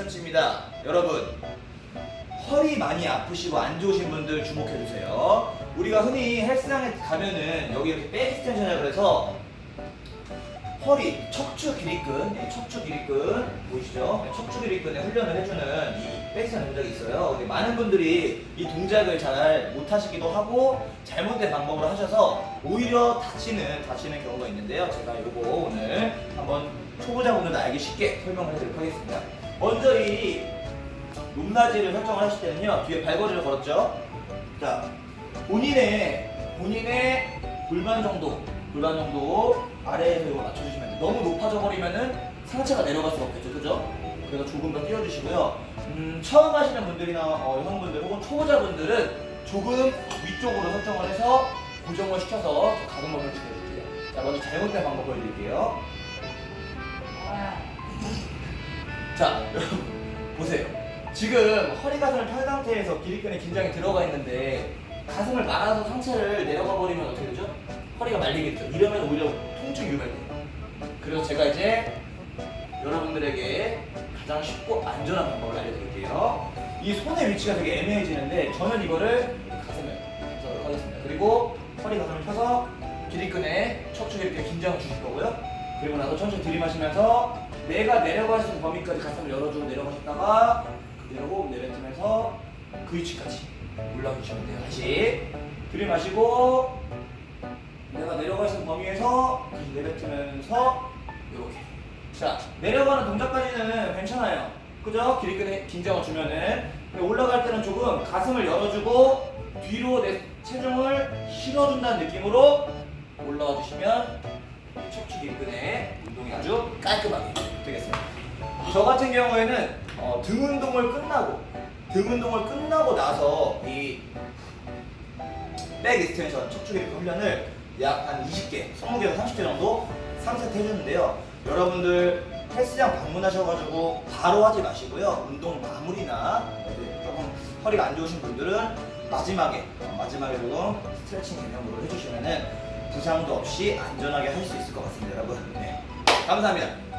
참치입니다. 여러분, 허리 많이 아프시고 안 좋으신 분들 주목해주세요. 우리가 흔히 헬스장에 가면은 여기 이렇게 백 스텐션이라 그래서 허리, 척추 길이근, 예, 척추 길이근 보이시죠? 예, 척추 길이근에 훈련을 해주는 이 백스텐 동작이 있어요. 많은 분들이 이 동작을 잘 못하시기도 하고 잘못된 방법으로 하셔서 오히려 다치는 다치는 경우가 있는데요. 제가 이거 오늘 한번 초보자분들 알기 쉽게 설명을 해드리도록 하겠습니다. 먼저 이 높낮이를 설정을 하실 때는요 뒤에 발거리를 걸었죠. 자 본인의 본인의 골반 정도 골반 정도 아래에서 이거 맞춰주시면 돼요. 너무 높아져 버리면은 상체가 내려갈 수가 없겠죠, 그죠? 그래서 조금 더 띄워주시고요. 음, 처음 하시는 분들이나 어, 여성분들 혹은 초보자분들은 조금 위쪽으로 설정을 해서 고정을 시켜서 가동범위를 줄여줄게요. 자, 먼저 잘못된 방법 보여드릴게요. 자, 여러분 보세요. 지금 허리 가슴을 편 상태에서 기립근에 긴장이 들어가 있는데 가슴을 말아서 상체를 내려가 버리면 어떻게 되죠? 허리가 말리겠죠. 이러면 오히려 통증이 유발돼요. 그래서 제가 이제 여러분들에게 가장 쉽고 안전한 방법을 알려드릴게요. 이 손의 위치가 되게 애매해지는데 저는 이거를 가슴에 펴도록 하겠습니다. 그리고 허리 가슴을 펴서 기립근에 척추 이렇게 긴장을 주실 거고요. 그리고 나서 천천히 들이마시면서 내가 내려갈 수 있는 범위까지 가슴을 열어주고 내려가셨다가 그대로 호흡 내뱉으면서 그 위치까지 올라오시면 돼요. 다시 들이마시고 내가 내려갈 수 있는 범위에서 다시 내뱉으면서 이렇게 자 내려가는 동작까지는 괜찮아요. 그죠? 기립근에 긴장을 주면은 올라갈 때는 조금 가슴을 열어주고 뒤로 내 체중을 실어준다는 느낌으로 올라와 주시면 이 척추 기립근의 운동이 아주 깔끔하게 되겠습니다. 저 같은 경우에는 어, 등 운동을 끝나고 등 운동을 끝나고 나서 이 백 익스텐션 척추 기립근 훈련을 약 한 20개, 20개에서 30개 정도 3세트 해주는데요. 여러분들 헬스장 방문하셔가지고 바로 하지 마시고요. 운동 마무리나 조금 허리가 안 좋으신 분들은 마지막에 어, 마지막에 조금 스트레칭 개념으로 해주시면은 부상도 없이 안전하게 할 수 있을 것 같습니다, 여러분. 네, 감사합니다.